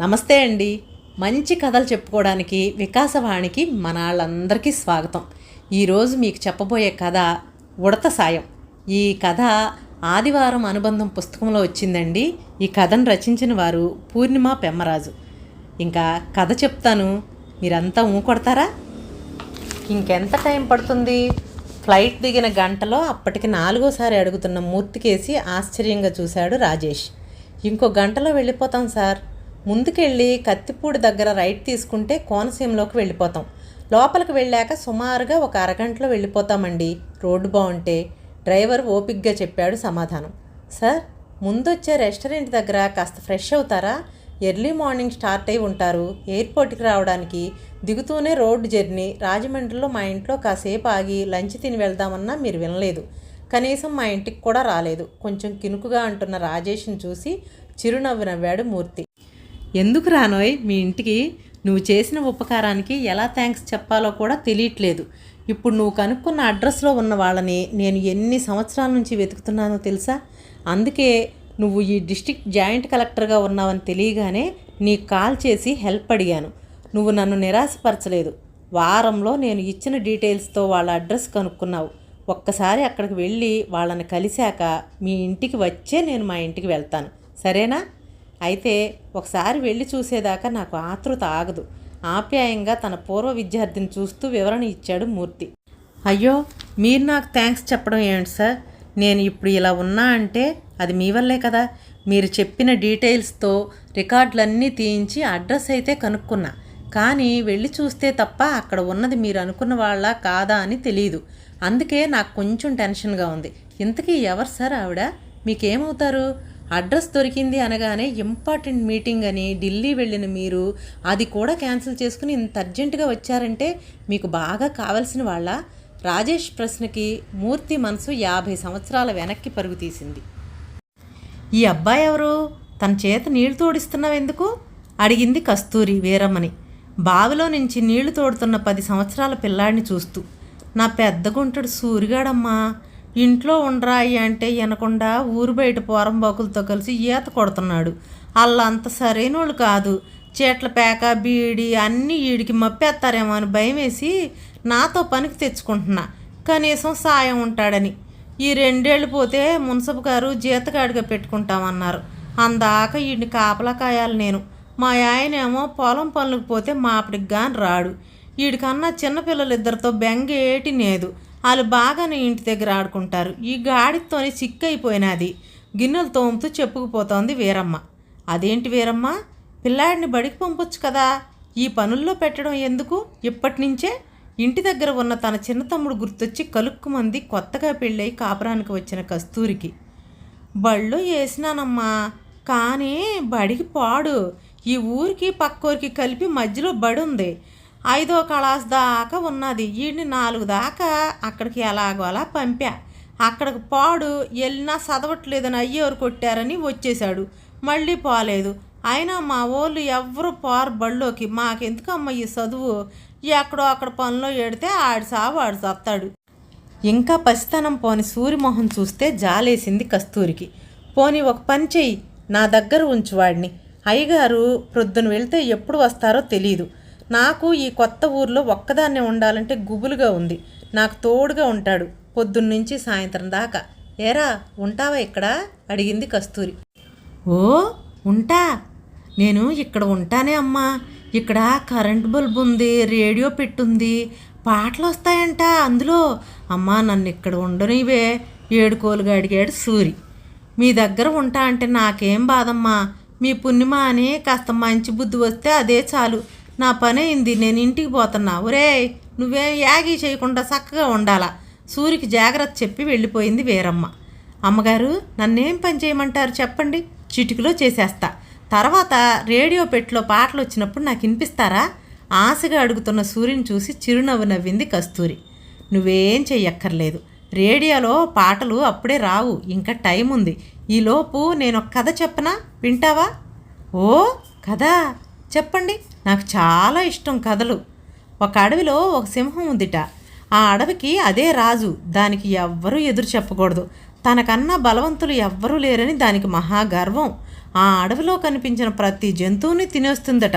నమస్తే అండి. మంచి కథలు చెప్పుకోవడానికి వికాసవాణికి మన వాళ్ళందరికీ స్వాగతం ఈరోజు మీకు చెప్పబోయే కథ ఉడత సాయం. ఈ కథ ఆదివారం అనుబంధం పుస్తకంలో వచ్చిందండి. ఈ కథను రచించిన వారు పూర్ణిమ పెమ్మరాజు. ఇంకా కథ చెప్తాను. మీరంతా ఊకొడతారా ఇంకెంత టైం పడుతుంది? ఫ్లైట్ దిగిన గంటలో అప్పటికి నాలుగోసారి అడుగుతున్న మూర్తికేసి ఆశ్చర్యంగా చూశాడు రాజేష్. ఇంకో గంటలో వెళ్ళిపోతాం సార్. ముందుకెళ్ళి కత్తిపూడి దగ్గర రైట్ తీసుకుంటే కోనసీమలోకి వెళ్ళిపోతాం. లోపలికి వెళ్ళాక సుమారుగా ఒక అరగంటలో వెళ్ళిపోతామండి. రోడ్డు బాగుంటే డ్రైవర్ ఓపిక్గా చెప్పాడు సమాధానం. సార్ ముందొచ్చే రెస్టారెంట్ దగ్గర కాస్త ఫ్రెష్ అవుతారా? ఎర్లీ మార్నింగ్ స్టార్ట్ అయి ఉంటారు. ఎయిర్పోర్ట్కి రావడానికి దిగుతూనే రోడ్డు జర్నీ. రాజమండ్రిలో మా ఇంట్లో కాసేపు ఆగి లంచ్ తిని వెళ్దామన్నా మీరు వినలేదు. కనీసం మా ఇంటికి కూడా రాలేదు. కొంచెం కినుకుగా అంటున్న రాజేష్ని చూసి చిరునవ్వు నవ్వాడు మూర్తి. ఎందుకు రానోయ్? మీ ఇంటికి నువ్వు చేసిన ఉపకారానికి ఎలా థ్యాంక్స్ చెప్పాలో కూడా తెలియట్లేదు. ఇప్పుడు నువ్వు కనుక్కున్న అడ్రస్లో ఉన్న వాళ్ళని నేను ఎన్ని సంవత్సరాల నుంచి వెతుకుతున్నానో తెలుసా? అందుకే నువ్వు ఈ డిస్టిక్ జాయింట్ కలెక్టర్గా ఉన్నావని తెలియగానే నీకు కాల్ చేసి హెల్ప్ అడిగాను. నువ్వు నన్ను నిరాశపరచలేదు. వారంలో నేను ఇచ్చిన డీటెయిల్స్తో వాళ్ళ అడ్రస్ కనుక్కున్నావు. ఒక్కసారి అక్కడికి వెళ్ళి వాళ్ళని కలిశాక మీ ఇంటికి వచ్చే నేను మా ఇంటికి వెళ్తాను. సరేనా? అయితే ఒకసారి వెళ్ళి చూసేదాకా నాకు ఆతృత ఆగదు. ఆప్యాయంగా తన పూర్వ విద్యార్థిని చూస్తూ వివరణ ఇచ్చాడు మూర్తి. అయ్యో మీరు నాకు థ్యాంక్స్ చెప్పడం ఏంటి సార్ నేను ఇప్పుడు ఇలా ఉన్నా అంటే అది మీ వల్లే కదా. మీరు చెప్పిన డీటెయిల్స్తో రికార్డులన్నీ తీయించి అడ్రస్ అయితే కనుక్కున్నా. కానీ వెళ్ళి చూస్తే తప్ప అక్కడ ఉన్నది మీరు అనుకున్న వాళ్ళ కాదా అని తెలియదు అందుకే నాకు కొంచెం టెన్షన్గా ఉంది. ఇంతకీ ఎవరు సార్ ఆవిడ? మీకేమవుతారు? అడ్రస్ దొరికింది అనగానే ఇంపార్టెంట్ మీటింగ్ అని ఢిల్లీ వెళ్ళిన మీరు అది కూడా క్యాన్సిల్ చేసుకుని ఇంత అర్జెంటుగా వచ్చారంటే మీకు బాగా కావలసిన వాళ్ళ రాజేష్ ప్రశ్నకి మూర్తి మనసు యాభై సంవత్సరాల వెనక్కి పరుగు తీసింది. ఈ అబ్బాయి ఎవరు? తన చేత నీళ్ళు తోడిస్తున్నావు ఎందుకు? అడిగింది కస్తూరి వీరమ్మని. బావిలో నుంచి నీళ్ళు తోడుతున్న పది సంవత్సరాల పిల్లాడిని చూస్తూ. నా పెద్ద గుంటడు సూరిగాడమ్మా. ఇంట్లో ఉండరాయి అంటే వినకుండా ఊరు బయట పోరంబాకులతో కలిసి ఈత కొడుతున్నాడు. వాళ్ళంత సరైన వాళ్ళు కాదు. చీట్ల పేక బీడి అన్నీ వీడికి మప్పేస్తారేమో అని భయం వేసి నాతో పనికి తెచ్చుకుంటున్నా. కనీసం సాయం ఉంటాడని. ఈ రెండేళ్ళు పోతే మున్సబు గారు జీతగాడిగా పెట్టుకుంటామన్నారు. అందాక వీడిని కాపలా కాయాలి నేను. మా ఆయనేమో పొలం పనులకు పోతే మాపడికి గాని రాడు. వీడికన్నా చిన్నపిల్లలిద్దరితో బెంగేటి లేదు వాళ్ళు బాగానే ఇంటి దగ్గర ఆడుకుంటారు. ఈ గాడితోని అయిపోయినది గిన్నెలు తోముతూ చెప్పుకుపోతోంది వీరమ్మ. అదేంటి వీరమ్మ? పిల్లాడిని బడికి పంపొచ్చు కదా. ఈ పనుల్లో పెట్టడం ఎందుకు? ఇప్పటి నుంచే ఇంటి దగ్గర ఉన్న తన చిన్న తమ్ముడు గుర్తొచ్చి కలుక్కుమంది కొత్తగా పెళ్ళై కాపురానికి వచ్చిన కస్తూరికి. బళ్ళు వేసినానమ్మా కానీ బడికి పాడు. ఈ ఊరికి పక్కూరికి కలిపి మధ్యలో బడి ఉంది ఐదో క్లాస్ దాకా ఉన్నది. వీడిని నాలుగు దాకా అక్కడికి ఎలాగో అలా పంపా. అక్కడికి పాడు వెళ్ళినా చదవట్లేదని అయ్యేవారు కొట్టారని వచ్చేశాడు. మళ్ళీ పోలేదు. అయినా మా వాళ్ళు ఎవరు పోరు బళ్ళోకి మాకెందుకమ్మ ఈ చదువు? ఎక్కడో అక్కడ పనిలో ఎడితే ఆడి సావు ఆడు చస్తాడు. ఇంకా పసితనం పోని సూర్యమోహన్ చూస్తే జాలేసింది కస్తూరికి. పోని ఒక పని చెయ్యి. నా దగ్గర ఉంచువాడిని అయ్యగారు ప్రొద్దున వెళ్తే ఎప్పుడు వస్తారో తెలియదు నాకు ఈ కొత్త ఊర్లో ఒక్కదాన్నే ఉండాలంటే గుబులుగా ఉంది. నాకు తోడుగా ఉంటాడు. పొద్దున్నుంచి సాయంత్రం దాకా. ఏరా ఉంటావా ఇక్కడ? అడిగింది కస్తూరి. ఓ ఉంటా. నేను ఇక్కడ ఉంటానే అమ్మా. ఇక్కడ కరెంట్ బల్బ్ ఉంది రేడియో పెట్టుంది. పాటలు వస్తాయంట అందులో. అమ్మా నన్ను ఇక్కడ ఉండనివే ఏడుకోలుగా అడిగాడు సూరి. మీ దగ్గర ఉంటా అంటే నాకేం బాధమ్మా. మీ పుణ్యమా అని కాస్త మంచి బుద్ధి వస్తే అదే చాలు. నా పని అయింది నేను ఇంటికి పోతున్నా. ఒరే నువ్వేం యాగి చేయకుండా చక్కగా ఉండాలా? సూరికి జాగ్రత్త చెప్పి వెళ్ళిపోయింది వీరమ్మ. అమ్మగారు నన్నేం పని చేయమంటారు చెప్పండి? చిటికలో చేసేస్తా. తర్వాత రేడియో పెట్టిలో పాటలు వచ్చినప్పుడు నాకు వినిపిస్తారా? ఆశగా అడుగుతున్న సూర్యుని చూసి చిరునవ్వు నవ్వింది కస్తూరి. నువ్వేం చెయ్యక్కర్లేదు. రేడియోలో పాటలు అప్పుడే రావు. ఇంకా టైం ఉంది ఈలోపు నేను ఒక కథ చెప్పనా? వింటావా? ఓ కథ? చెప్పండి నాకు చాలా ఇష్టం కథలు. ఒక అడవిలో ఒక సింహం ఉందిట. ఆ అడవికి అదే రాజు. దానికి ఎవ్వరూ ఎదురు చెప్పకూడదు. తనకన్నా బలవంతులు ఎవ్వరూ లేరని దానికి మహాగర్వం. ఆ అడవిలో కనిపించిన ప్రతి జంతువుని తినేస్తుందట.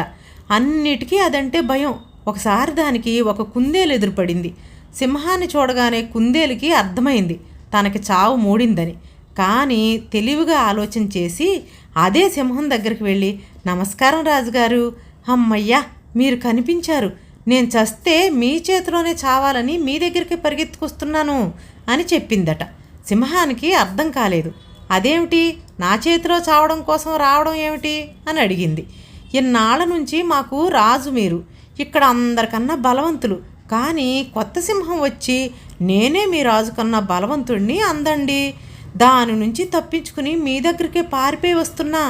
అన్నిటికీ అదంటే భయం. ఒకసారి దానికి ఒక కుందేలు ఎదురుపడింది. సింహాన్ని చూడగానే కుందేలుకి అర్థమైంది. తనకి చావు మూడిందని. కానీ తెలివిగా ఆలోచన చేసి అదే సింహం దగ్గరికి వెళ్ళి నమస్కారం రాజుగారు. అమ్మయ్యా మీరు కనిపించారు. నేను చస్తే మీ చేతిలోనే చావాలని మీ దగ్గరికి పరిగెత్తుకొస్తున్నాను అని చెప్పిందట. సింహానికి అర్థం కాలేదు. అదేమిటి? నా చేతిలో చావడం కోసం రావడం ఏమిటి? అని అడిగింది. ఇన్నాళ్ళ నుంచి మాకు రాజు మీరు. ఇక్కడ అందరికన్నా బలవంతులు. కానీ కొత్త సింహం వచ్చి నేనే మీ రాజు కన్నా బలవంతుడిని అందండి. దాని నుంచి తప్పించుకుని మీ దగ్గరికే పారిపోయి వస్తున్నా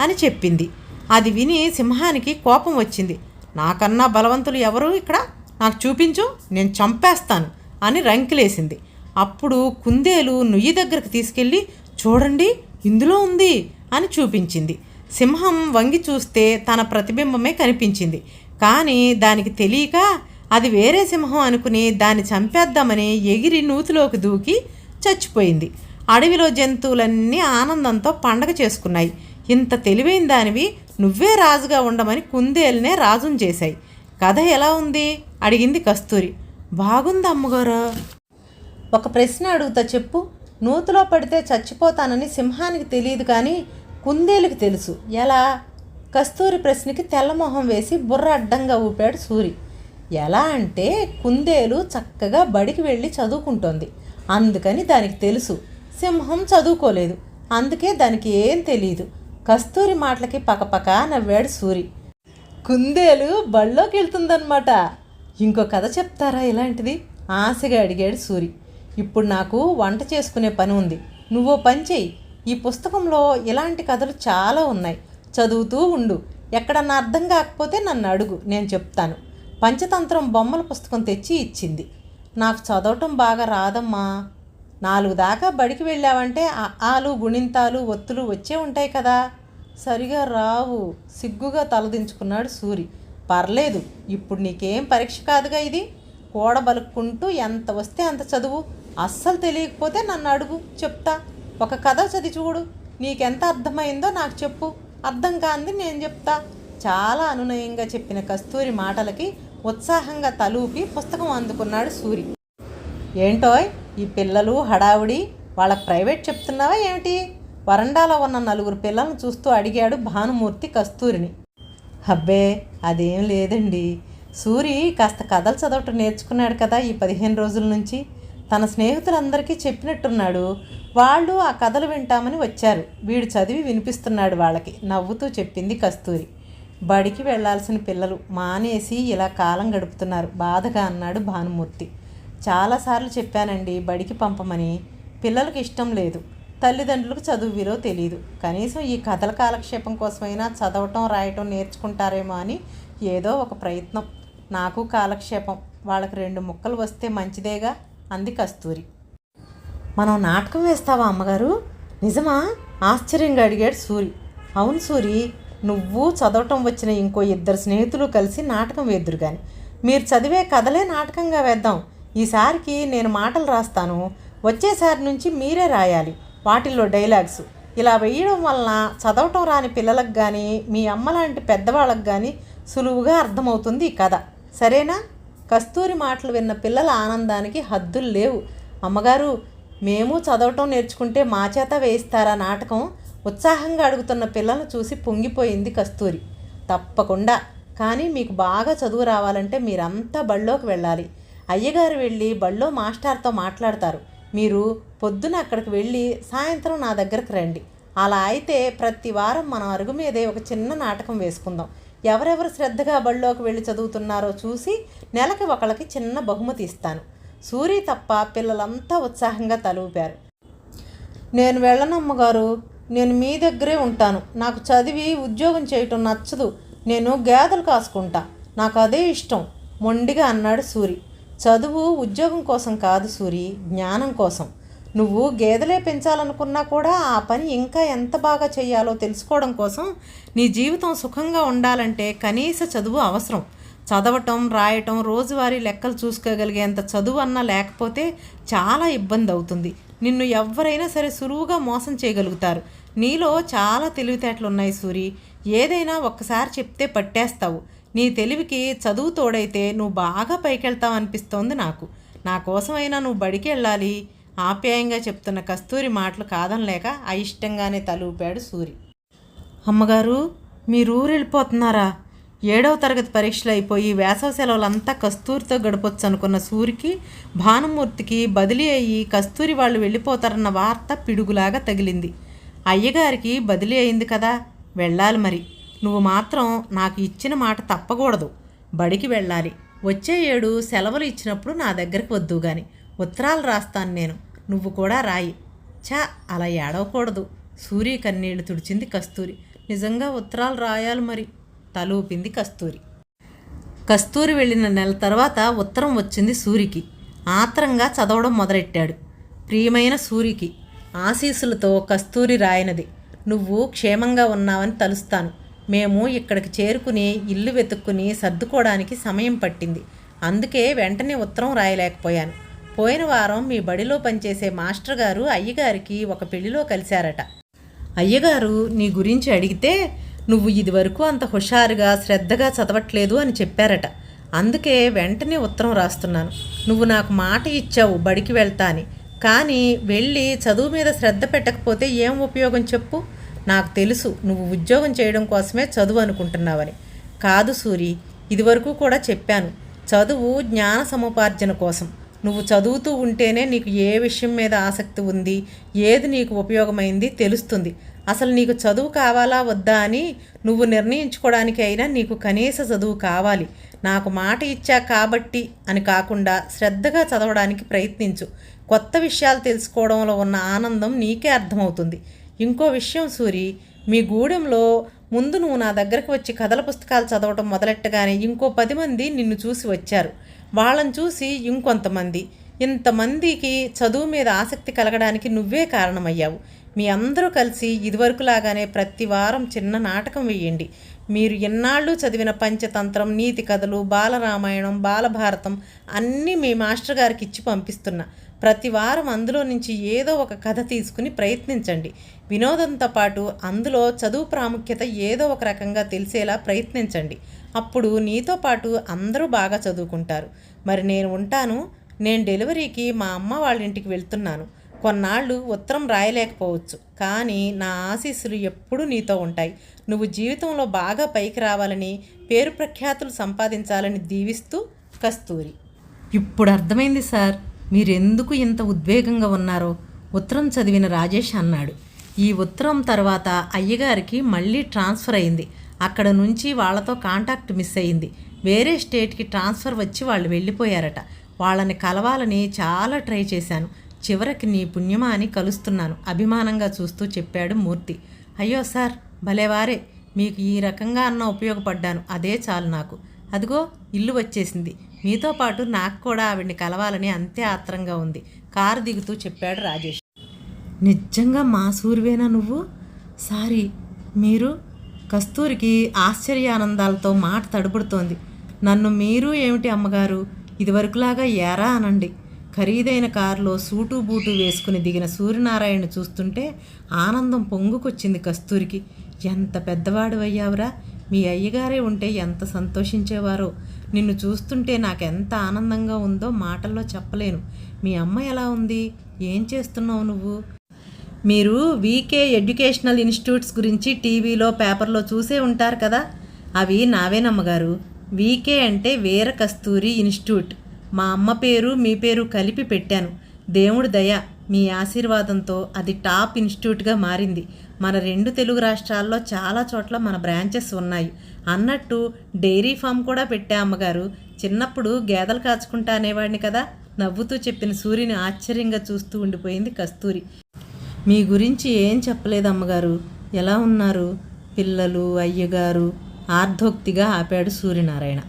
అని చెప్పింది. అది విని సింహానికి కోపం వచ్చింది. నాకన్నా బలవంతులు ఎవరు ఇక్కడ? నాకు చూపించు నేను చంపేస్తాను అని రంకిలేసింది. అప్పుడు కుందేలు నుయ్యి దగ్గరకు తీసుకెళ్ళి చూడండి ఇందులో ఉంది అని చూపించింది. సింహం వంగి చూస్తే తన ప్రతిబింబమే కనిపించింది. కానీ దానికి తెలియక అది వేరే సింహం అనుకుని దాన్ని చంపేద్దామని ఎగిరి నూతిలోకి దూకి చచ్చిపోయింది. అడవిలో జంతువులన్నీ ఆనందంతో పండగ చేసుకున్నాయి. ఇంత తెలివైన దానివి నువ్వే రాజుగా ఉండమని కుందేలునే రాజును చేశాయి. కథ ఎలా ఉంది? అడిగింది కస్తూరి. బాగుంది అమ్మగారు. ఒక ప్రశ్న అడుగుతా చెప్పు. నూతులో పడితే చచ్చిపోతానని సింహానికి తెలియదు కానీ కుందేలుకి తెలుసు. ఎలా? కస్తూరి ప్రశ్నకి తెల్లమొహం వేసి బుర్ర అడ్డంగా ఊపాడు సూరి. ఎలా అంటే కుందేలు చక్కగా బడికి వెళ్ళి చదువుకుంటోంది. అందుకని దానికి తెలుసు. సింహం చదువుకోలేదు. అందుకే దానికి ఏం తెలియదు కస్తూరి మాటలకి పకపక నవ్వాడు సూరి. కుందేలు బళ్ళోకి వెళ్తుందన్నమాట ఇంకో కథ చెప్తారా ఇలాంటిది? ఆశగా అడిగాడు సూరి. ఇప్పుడు నాకు వంట చేసుకునే పని ఉంది. నువ్వో పని చెయ్యి. ఈ పుస్తకంలో ఇలాంటి కథలు చాలా ఉన్నాయి. చదువుతూ ఉండు. ఎక్కడన్నా అర్థం కాకపోతే నన్ను అడుగు. నేను చెప్తాను. పంచతంత్రం బొమ్మల పుస్తకం తెచ్చి ఇచ్చింది. నాకు చదవటం బాగా రాదమ్మా. నాలుగు దాకా బడికి వెళ్ళావంటే ఆలు గుణింతాలు ఒత్తులు వచ్చే ఉంటాయి కదా. సరిగా రావు. సిగ్గుగా తలదించుకున్నాడు సూరి. పర్లేదు ఇప్పుడు నీకేం పరీక్ష కాదుగా ఇది. కూడబలుక్కుంటూ ఎంత వస్తే అంత చదువు. అస్సలు తెలియకపోతే నన్ను అడుగు చెప్తా. ఒక కథ చదివి చూడు. నీకెంత అర్థమైందో నాకు చెప్పు. అర్థం కాంది నేను చెప్తా. చాలా అనునయంగా చెప్పిన కస్తూరి మాటలకి ఉత్సాహంగా తలూపి పుస్తకం అందుకున్నాడు సూరి. ఏంటోయ్ ఈ పిల్లలు హడావుడి వాళ్ళకి ప్రైవేట్ చెప్తున్నావా ఏమిటి? వరండాలో ఉన్న నలుగురు పిల్లలను చూస్తూ అడిగాడు భానుమూర్తి కస్తూరిని. అబ్బే అదేం లేదండి. సూరి కాస్త కథలు చదవటం నేర్చుకున్నాడు కదా ఈ పదిహేను రోజుల నుంచి. తన స్నేహితులందరికీ చెప్పినట్టున్నాడు. వాళ్ళు ఆ కథలు వింటామని వచ్చారు. వీడు చదివి వినిపిస్తున్నాడు వాళ్ళకి. నవ్వుతూ చెప్పింది కస్తూరి. బడికి వెళ్ళాల్సిన పిల్లలు మానేసి ఇలా కాలం గడుపుతున్నారు. బాధగా అన్నాడు భానుమూర్తి. చాలాసార్లు చెప్పానండి బడికి పంపమని. పిల్లలకు ఇష్టం లేదు. తల్లిదండ్రులకు చదువు విలువ తెలియదు కనీసం ఈ కథల కాలక్షేపం కోసమైనా చదవటం రాయటం నేర్చుకుంటారేమో అని ఏదో ఒక ప్రయత్నం. నాకు కాలక్షేపం. వాళ్ళకి రెండు ముక్కలు వస్తే మంచిదేగా అంది కస్తూరి. మనం నాటకం వేస్తావా అమ్మగారు? నిజమా? ఆశ్చర్యంగా అడిగాడు సూరి. అవును సూరి నువ్వు చదవటం వచ్చిన ఇంకో ఇద్దరు స్నేహితులు కలిసి నాటకం వేద్దురు కానీ మీరు చదివే కథలే నాటకంగా వేద్దాం. ఈసారికి నేను మాటలు రాస్తాను. వచ్చేసారి నుంచి మీరే రాయాలి. వాటిల్లో డైలాగ్స్. ఇలా వేయడం వలన చదవటం రాని పిల్లలకు కానీ మీ అమ్మ లాంటి పెద్దవాళ్ళకి కానీ సులువుగా అర్థమవుతుంది ఈ కథ. సరేనా? కస్తూరి మాటలు విన్న పిల్లల ఆనందానికి హద్దులు లేవు. అమ్మగారు మేము చదవటం నేర్చుకుంటే మా చేత వేయిస్తారా నాటకం? ఉత్సాహంగా అడుగుతున్న పిల్లలను చూసి పొంగిపోయింది కస్తూరి. తప్పకుండా. కానీ మీకు బాగా చదువు రావాలంటే మీరంతా బళ్ళోకి వెళ్ళాలి. అయ్యగారు వెళ్ళి బళ్ళో మాస్టార్తో మాట్లాడతారు. మీరు పొద్దున అక్కడికి వెళ్ళి సాయంత్రం నా దగ్గరకు రండి. అలా అయితే ప్రతి వారం మనం అరుగు మీదే ఒక చిన్న నాటకం వేసుకుందాం. ఎవరెవరు శ్రద్ధగా బళ్ళోకి వెళ్ళి చదువుతున్నారో చూసి నెలకి ఒకళ్ళకి చిన్న బహుమతి ఇస్తాను. సూరి తప్ప పిల్లలంతా ఉత్సాహంగా తలూపారు. నేను వెళ్ళనమ్మగారు నేను మీ దగ్గరే ఉంటాను. నాకు చదివి ఉద్యోగం చేయటం నచ్చదు. నేను గేదెలు కాసుకుంటా. నాకు అదే ఇష్టం. మొండిగా అన్నాడు సూరి. చదువు ఉద్యోగం కోసం కాదు సూరి జ్ఞానం కోసం. నువ్వు గేదెలే పెంచాలనుకున్నా కూడా ఆ పని ఇంకా ఎంత బాగా చేయాలో తెలుసుకోవడం కోసం నీ జీవితం సుఖంగా ఉండాలంటే కనీస చదువు అవసరం. చదవటం రాయటం రోజువారీ లెక్కలు చూసుకోగలిగేంత చదువు అన్నా లేకపోతే చాలా ఇబ్బంది అవుతుంది. నిన్ను ఎవరైనా సరే సులువుగా మోసం చేయగలుగుతారు. నీలో చాలా తెలివితేటలు ఉన్నాయి సూరి. ఏదైనా ఒక్కసారి చెప్తే పట్టేస్తావు. నీ తెలివికి చదువు తోడైతే నువ్వు బాగా పైకెళ్తావు అనిపిస్తోంది నాకు. నా కోసమైనా నువ్వు బడికి వెళ్ళాలి. ఆప్యాయంగా చెప్తున్న కస్తూరి మాటలు కాదనలేక అయిష్టంగానే తలూపాడు సూరి. అమ్మగారు మీరు ఊరు వెళ్ళిపోతున్నారా ఏడవ తరగతి పరీక్షలు అయిపోయి వేసవ సెలవులంతా కస్తూరితో గడపొచ్చు అనుకున్న సూరికి భానుమూర్తికి బదిలీ అయ్యి కస్తూరి వాళ్ళు వెళ్ళిపోతారన్న వార్త పిడుగులాగా తగిలింది. అయ్యగారికి బదిలీ అయింది కదా? వెళ్ళాలి మరి. నువ్వు మాత్రం నాకు ఇచ్చిన మాట తప్పకూడదు. బడికి వెళ్ళాలి. వచ్చే ఏడు సెలవులు ఇచ్చినప్పుడు నా దగ్గరికి వద్దు గాని. ఉత్తరాలు రాస్తాను నేను. నువ్వు కూడా రాయి. చా అలా ఏడవకూడదు. సూర్య కన్నీళ్ళు తుడిచింది కస్తూరి. నిజంగా ఉత్తరాలు రాయాలి మరి. తలూపింది కస్తూరి. కస్తూరి వెళ్ళిన నెల తర్వాత ఉత్తరం వచ్చింది సూరికి. ఆత్రంగా చదవడం మొదలెట్టాడు. ప్రియమైన సూరికి ఆశీస్సులతో కస్తూరి రాయనది. నువ్వు క్షేమంగా ఉన్నావని తలుస్తాను. మేము ఇక్కడికి చేరుకుని ఇల్లు వెతుక్కుని సర్దుకోవడానికి సమయం పట్టింది. అందుకే వెంటనే ఉత్తరం రాయలేకపోయాను. పోయిన వారం మీ బడిలో పనిచేసే మాస్టర్ గారు అయ్యగారికి ఒక పెళ్ళిలో కలిశారట. అయ్యగారు నీ గురించి అడిగితే నువ్వు ఇదివరకు అంత హుషారుగా శ్రద్ధగా చదవట్లేదు అని చెప్పారట. అందుకే వెంటనే ఉత్తరం రాస్తున్నాను. నువ్వు నాకు మాట ఇచ్చావు బడికి వెళ్తా అని కానీ వెళ్ళి చదువు మీద శ్రద్ధ పెట్టకపోతే ఏం ఉపయోగం చెప్పు? నాకు తెలుసు నువ్వు ఉద్యోగం చేయడం కోసమే చదువు అనుకుంటున్నావని. కాదు సూరి ఇదివరకు కూడా చెప్పాను చదువు జ్ఞాన సముపార్జన కోసం. నువ్వు చదువుతూ ఉంటేనే నీకు ఏ విషయం మీద ఆసక్తి ఉంది ఏది నీకు ఉపయోగమైంది తెలుస్తుంది. అసలు నీకు చదువు కావాలా వద్దా అని నువ్వు నిర్ణయించుకోవడానికి అయినా నీకు కనీస చదువు కావాలి. నాకు మాట ఇచ్చా కాబట్టి అని కాకుండా శ్రద్ధగా చదవడానికి ప్రయత్నించు. కొత్త విషయాలు తెలుసుకోవడంలో ఉన్న ఆనందం నీకే అర్థమవుతుంది. ఇంకో విషయం సూరి మీ గూడెంలో ముందు నువ్వు నా దగ్గరకు వచ్చి కథల పుస్తకాలు చదవటం మొదలెట్టగానే ఇంకో పది మంది నిన్ను చూసి వచ్చారు. వాళ్ళని చూసి ఇంకొంతమంది. ఇంతమందికి చదువు మీద ఆసక్తి కలగడానికి నువ్వే కారణమయ్యావు. మీ అందరూ కలిసి ఇదివరకులాగానే ప్రతి వారం చిన్న నాటకం వేయండి. మీరు ఎన్నాళ్ళు చదివిన పంచతంత్రం నీతి కథలు బాలరామాయణం బాలభారతం అన్నీ మీ మాస్టర్ గారికి ఇచ్చి పంపిస్తున్నా. ప్రతి వారం అందులో నుంచి ఏదో ఒక కథ తీసుకుని ప్రయత్నించండి. వినోదంతో పాటు అందులో చదువు ప్రాముఖ్యత ఏదో ఒక రకంగా తెలిసేలా ప్రయత్నించండి. అప్పుడు నీతో పాటు అందరూ బాగా చదువుకుంటారు. మరి నేను ఉంటాను. నేను డెలివరీకి మా అమ్మ వాళ్ళ ఇంటికి వెళ్తున్నాను. కొన్నాళ్ళు ఉత్తరం రాయలేకపోవచ్చు. కానీ నా ఆశీస్సులు ఎప్పుడూ నీతో ఉంటాయి. నువ్వు జీవితంలో బాగా పైకి రావాలని పేరు ప్రఖ్యాతులు సంపాదించాలని దీవిస్తూ కస్తూరి. ఇప్పుడు అర్థమైంది సార్. మీరెందుకు ఇంత ఉద్వేగంగా ఉన్నారో? ఉత్తరం చదివిన రాజేష్ అన్నాడు. ఈ ఉత్తరం తర్వాత అయ్యగారికి మళ్ళీ ట్రాన్స్ఫర్ అయింది. అక్కడ నుంచి వాళ్ళతో కాంటాక్ట్ మిస్ అయింది. వేరే స్టేట్కి ట్రాన్స్ఫర్ వచ్చి వాళ్ళు వెళ్ళిపోయారట. వాళ్ళని కలవాలని చాలా ట్రై చేశాను. చివరికి నీ పుణ్యమా అని కలుస్తున్నాను. అభిమానంగా చూస్తూ చెప్పాడు మూర్తి. అయ్యో సార్ భలేవారే మీకు ఈ రకంగా అన్న ఉపయోగపడ్డాను. అదే చాలు నాకు. అదిగో ఇల్లు వచ్చేసింది. మీతో పాటు నాకు కూడా ఆవిడ్ని కలవాలని అంతే ఆత్రంగా ఉంది. కారు దిగుతూ చెప్పాడు రాజేష్. నిజంగా మా సూర్వేనా నువ్వు? సారీ మీరు కస్తూరికి ఆశ్చర్యానందాలతో మాట తడుపుడుతోంది. నన్ను మీరు ఏమిటి అమ్మగారు? ఇదివరకులాగా ఏరా అనండి. ఖరీదైన కారులో సూటు బూటు వేసుకుని దిగిన సూర్యనారాయణ చూస్తుంటే ఆనందం పొంగుకొచ్చింది కస్తూరికి. ఎంత పెద్దవాడు అయ్యావురా మీ అయ్యగారే ఉంటే ఎంత సంతోషించేవారో? నిన్ను చూస్తుంటే నాకెంత ఆనందంగా ఉందో మాటల్లో చెప్పలేను. మీ అమ్మ ఎలా ఉంది? ఏం చేస్తున్నావు నువ్వు? మీరు వీకే ఎడ్యుకేషనల్ ఇన్స్టిట్యూట్స్ గురించి టీవీలో పేపర్లో చూసే ఉంటారు కదా? అవి నావేనమ్మగారు వీకే అంటే వీర కస్తూరి ఇన్స్టిట్యూట్. మా అమ్మ పేరు మీ పేరు కలిపి పెట్టాను. దేవుడి దయ. మీ ఆశీర్వాదంతో అది టాప్ ఇన్స్టిట్యూట్గా మారింది. మన రెండు తెలుగు రాష్ట్రాల్లో చాలా చోట్ల మన బ్రాంచెస్ ఉన్నాయి. అన్నట్టు డైరీ ఫామ్ కూడా పెట్టే అమ్మగారు. చిన్నప్పుడు గేదెలు కాచుకుంటా అనేవాడిని కదా. నవ్వుతూ చెప్పిన సూర్యుని ఆశ్చర్యంగా చూస్తూ ఉండిపోయింది కస్తూరి. మీ గురించి ఏం చెప్పలేదు అమ్మగారు. ఎలా ఉన్నారు? పిల్లలు అయ్యగారు. ఆర్ధోక్తిగా ఆపాడు సూర్యనారాయణ.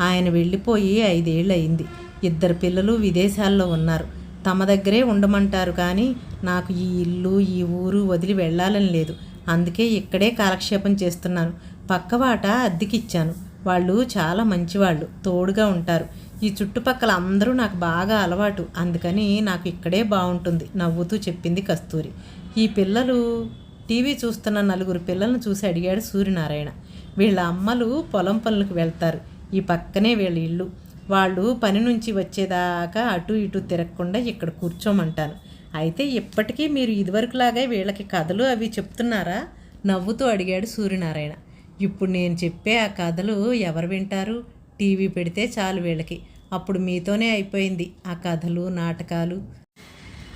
ఆయన వెళ్ళిపోయి ఐదేళ్ళు అయింది ఇద్దరు పిల్లలు విదేశాల్లో ఉన్నారు. తమ దగ్గరే ఉండమంటారు కానీ నాకు ఈ ఇల్లు ఈ ఊరు వదిలి వెళ్ళాలని లేదు. అందుకే ఇక్కడే కాలక్షేపం చేస్తున్నాను. పక్కవాట అద్దెకిచ్చాను. వాళ్ళు చాలా మంచివాళ్ళు తోడుగా ఉంటారు. ఈ చుట్టుపక్కల అందరూ నాకు బాగా అలవాటు. అందుకని నాకు ఇక్కడే బాగుంటుంది నవ్వుతూ చెప్పింది కస్తూరి. ఈ పిల్లలు టీవీ చూస్తున్న నలుగురు పిల్లలను చూసి అడిగాడు సూర్యనారాయణ. వీళ్ళ అమ్మలు పొలం పనులకు వెళ్తారు. ఈ పక్కనే వీళ్ళ ఇల్లు. వాళ్ళు పని నుంచి వచ్చేదాకా అటు ఇటు తిరగకుండా ఇక్కడ కూర్చోమంటాను అయితే ఇప్పటికీ మీరు ఇదివరకులాగే వీళ్ళకి కథలు అవి చెప్తున్నారా? నవ్వుతూ అడిగాడు సూర్యనారాయణ. ఇప్పుడు నేను చెప్పే ఆ కథలు ఎవరు వింటారు? టీవీ పెడితే చాలు వీళ్ళకి. అప్పుడు మీతోనే అయిపోయింది ఆ కథలు నాటకాలు.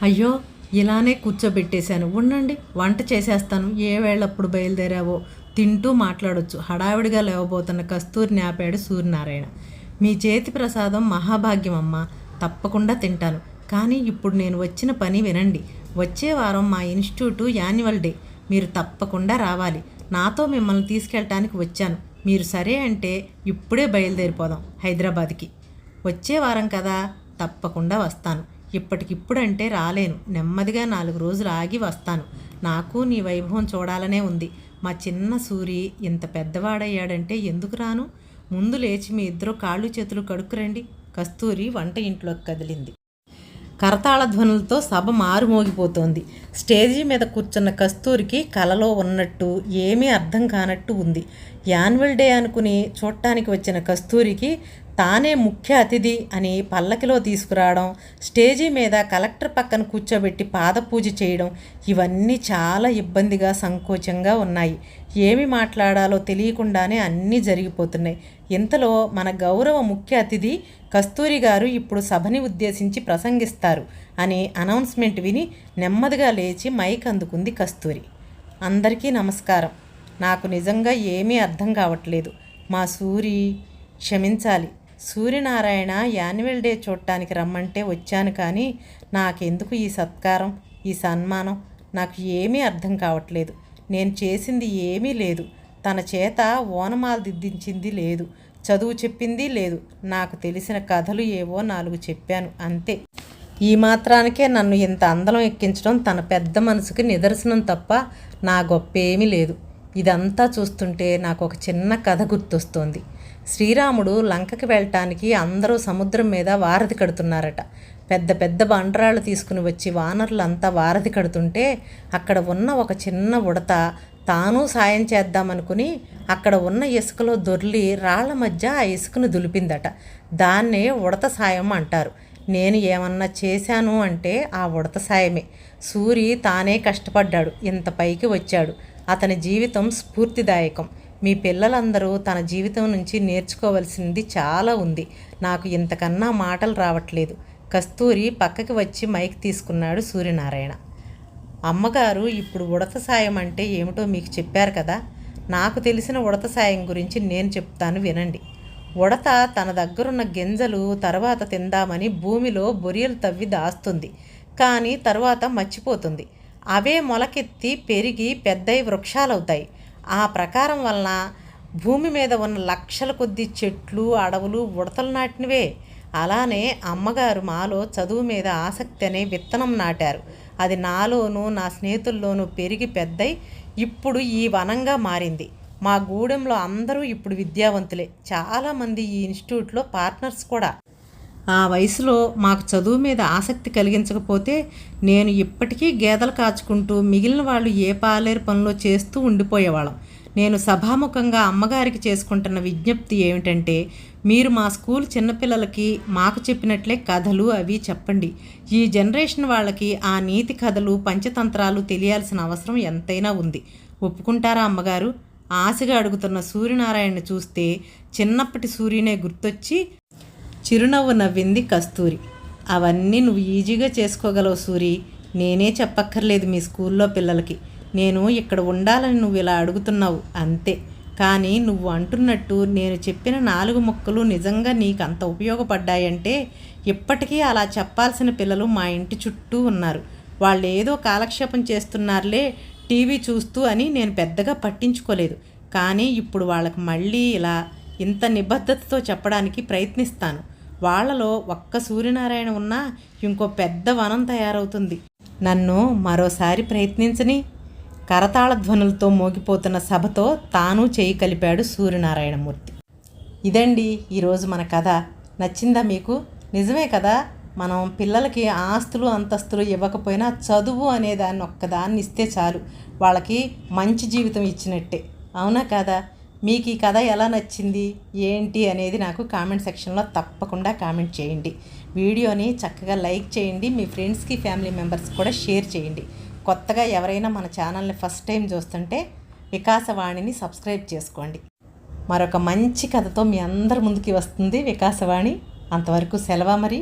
అయ్యో ఇలానే కూర్చోబెట్టేశాను. ఉండండి వంట చేసేస్తాను. ఏ వేళప్పుడు బయలుదేరావో? తింటూ మాట్లాడొచ్చు. హడావిడిగా లేవబోతున్న కస్తూరిని ఆపాడు సూర్యనారాయణ. మీ చేతి ప్రసాదం మహాభాగ్యం అమ్మ తప్పకుండా తింటాను. కానీ ఇప్పుడు నేను వచ్చిన పని వినండి. వచ్చే వారం మా ఇన్స్టిట్యూటు యాన్యువల్ డే. మీరు తప్పకుండా రావాలి. నాతో మిమ్మల్ని తీసుకెళ్ళటానికి వచ్చాను. మీరు సరే అంటే ఇప్పుడే బయలుదేరిపోదాం హైదరాబాద్కి. వచ్చే వారం కదా? తప్పకుండా వస్తాను. ఇప్పటికిప్పుడంటే రాలేను. నెమ్మదిగా నాలుగు రోజులు ఆగి వస్తాను. నాకు నీ వైభవం చూడాలనే ఉంది. మా చిన్న సూరి ఇంత పెద్దవాడయ్యాడంటే ఎందుకు రాను? ముందు లేచి మీ ఇద్దరు కాళ్ళు చేతులు కడుక్కురండి. కస్తూరి వంట ఇంట్లోకి కదిలింది. కరతాళ ధ్వనులతో సభ మారుమోగిపోతోంది. స్టేజీ మీద కూర్చున్న కస్తూరికి కలలో ఉన్నట్టు ఏమీ అర్థం కానట్టు ఉంది. యాన్యువల్ డే అనుకుని చూడటానికి వచ్చిన కస్తూరికి తానే ముఖ్య అతిథి అని పల్లకిలో తీసుకురావడం స్టేజీ మీద కలెక్టర్ పక్కన కూర్చోబెట్టి పాదపూజ చేయడం ఇవన్నీ చాలా ఇబ్బందిగా సంకోచంగా ఉన్నాయి. ఏమి మాట్లాడాలో తెలియకుండానే అన్నీ జరిగిపోతున్నాయి. ఇంతలో మన గౌరవ ముఖ్య అతిథి కస్తూరి గారు ఇప్పుడు సభని ఉద్దేశించి ప్రసంగిస్తారు అనే అనౌన్స్మెంట్ విని నెమ్మదిగా లేచి మైక్ అందుకుంది కస్తూరి. అందరికీ నమస్కారం. నాకు నిజంగా ఏమీ అర్థం కావట్లేదు. మా సూరి క్షమించాలి. సూర్యనారాయణ యాన్యువల్ డే చూడటానికి రమ్మంటే వచ్చాను కానీ నాకెందుకు ఈ సత్కారం ఈ సన్మానం? నాకు ఏమీ అర్థం కావట్లేదు. నేను చేసింది ఏమీ లేదు. తన చేత ఓనమాలు దిద్దించింది లేదు. చదువు చెప్పింది లేదు. నాకు తెలిసిన కథలు ఏవో నాలుగు చెప్పాను. అంతే. ఈ మాత్రానికే నన్ను ఇంత అందలం ఎక్కించడం తన పెద్ద మనసుకి నిదర్శనం తప్ప నా గొప్ప ఏమీ లేదు. ఇదంతా చూస్తుంటే నాకు ఒక చిన్న కథ గుర్తొస్తోంది. శ్రీరాముడు లంకకి వెళ్ళటానికి అందరూ సముద్రం మీద వారధి కడుతున్నారట. పెద్ద పెద్ద బండరాళ్ళు తీసుకుని వచ్చి వానరులంతా వారధి కడుతుంటే అక్కడ ఉన్న ఒక చిన్న ఉడత తాను సాయం చేద్దామనుకుని అక్కడ ఉన్న ఇసుకలో దొర్లి రాళ్ళ మధ్య ఆ ఇసుకను దులిపిందట. దాన్నే ఉడత సాయం అంటారు. నేను ఏమన్నా చేశాను అంటే ఆ ఉడత సాయమే. సూరి తానే కష్టపడ్డాడు. ఇంత పైకి వచ్చాడు. అతని జీవితం స్ఫూర్తిదాయకం. మీ పిల్లలందరూ తన జీవితం నుంచి నేర్చుకోవలసింది చాలా ఉంది. నాకు ఇంతకన్నా మాటలు రావట్లేదు. కస్తూరి పక్కకి వచ్చి మైక్ తీసుకున్నాడు సూర్యనారాయణ. అమ్మగారు ఇప్పుడు ఉడత సాయం అంటే ఏమిటో మీకు చెప్పారు కదా? నాకు తెలిసిన ఉడత సాయం గురించి నేను చెప్తాను వినండి. ఉడత తన దగ్గరున్న గింజలు తర్వాత తిందామని భూమిలో బొరియలు తవ్వి దాస్తుంది. కానీ తర్వాత మర్చిపోతుంది. అవే మొలకెత్తి పెరిగి పెద్దయి వృక్షాలవుతాయి. ఆ ప్రకారం వలన భూమి మీద ఉన్న లక్షల కొద్ది చెట్లు అడవులు ఉడతలు నాటినవే. అలానే అమ్మగారు మాలో చదువు మీద ఆసక్తి అనే విత్తనం నాటారు. అది నాలోనూ నా స్నేహితుల్లోనూ పెరిగి పెద్దయి ఇప్పుడు ఈ వనంగా మారింది. మా గూడెంలో అందరూ ఇప్పుడు విద్యావంతులే. చాలామంది ఈ ఇన్స్టిట్యూట్లో పార్ట్నర్స్ కూడా. ఆ వయసులో మాకు చదువు మీద ఆసక్తి కలిగించకపోతే నేను ఇప్పటికీ గేదెలు కాచుకుంటూ మిగిలిన వాళ్ళు ఏ పాలేరు పనిలో చేస్తూ ఉండిపోయేవాళ్ళం. నేను సభాముఖంగా అమ్మగారికి చేసుకుంటున్న విజ్ఞప్తి ఏమిటంటే మీరు మా స్కూల్ చిన్నపిల్లలకి మాకు చెప్పినట్లే కథలు అవి చెప్పండి. ఈ జనరేషన్ వాళ్ళకి ఆ నీతి కథలు పంచతంత్రాలు తెలియాల్సిన అవసరం ఎంతైనా ఉంది. ఒప్పుకుంటారా అమ్మగారు? ఆశగా అడుగుతున్న సూర్యనారాయణని చూస్తే చిన్నప్పటి సూర్యునే గుర్తొచ్చి చిరునవ్వు నవ్వింది కస్తూరి. అవన్నీ నువ్వు ఈజీగా చేసుకోగలవు సూరి. నేనే చెప్పక్కర్లేదు మీ స్కూల్లో పిల్లలకి. నేను ఇక్కడ ఉండాలని నువ్వు ఇలా అడుగుతున్నావు అంతే. కానీ నువ్వు అంటున్నట్టు నేను చెప్పిన నాలుగు మొక్కలు నిజంగా నీకు అంత ఉపయోగపడ్డాయంటే ఇప్పటికీ అలా చెప్పాల్సిన పిల్లలు మా ఇంటి చుట్టూ ఉన్నారు. వాళ్ళు ఏదో కాలక్షేపం చేస్తున్నారులే టీవీ చూస్తూ అని నేను పెద్దగా పట్టించుకోలేదు. కానీ ఇప్పుడు వాళ్ళకి మళ్ళీ ఇలా ఇంత నిబద్ధతతో చెప్పడానికి ప్రయత్నిస్తాను. వాళ్ళలో ఒక్క సూర్యనారాయణ ఉన్నా ఇంకో పెద్ద వనం తయారవుతుంది. నన్ను మరోసారి ప్రయత్నించని కరతాళ ధ్వనులతో మోగిపోతున్న సభతో తాను చేయి కలిపాడు సూర్యనారాయణమూర్తి. ఇదండి ఈరోజు మన కథ. నచ్చిందా మీకు? నిజమే కదా మనం పిల్లలకి ఆస్తులు అంతస్తులు ఇవ్వకపోయినా చదువు అనే దాన్ని ఒక్కదాన్ని ఇస్తే చాలు. వాళ్ళకి మంచి జీవితం ఇచ్చినట్టే. అవునా కదా? మీకు ఈ కథ ఎలా నచ్చింది? ఏంటి అనేది నాకు కామెంట్ సెక్షన్లో తప్పకుండా కామెంట్ చేయండి. వీడియోని చక్కగా లైక్ చేయండి. మీ ఫ్రెండ్స్కి ఫ్యామిలీ మెంబర్స్ కూడా షేర్ చేయండి. కొత్తగా ఎవరైనా మన ఛానల్ని ఫస్ట్ టైం చూస్తుంటే వికాసవాణిని సబ్స్క్రైబ్ చేసుకోండి. మరొక మంచి కథతో మీ అందరి ముందుకి వస్తుంది వికాసవాణి. అంతవరకు సెలవు మరి?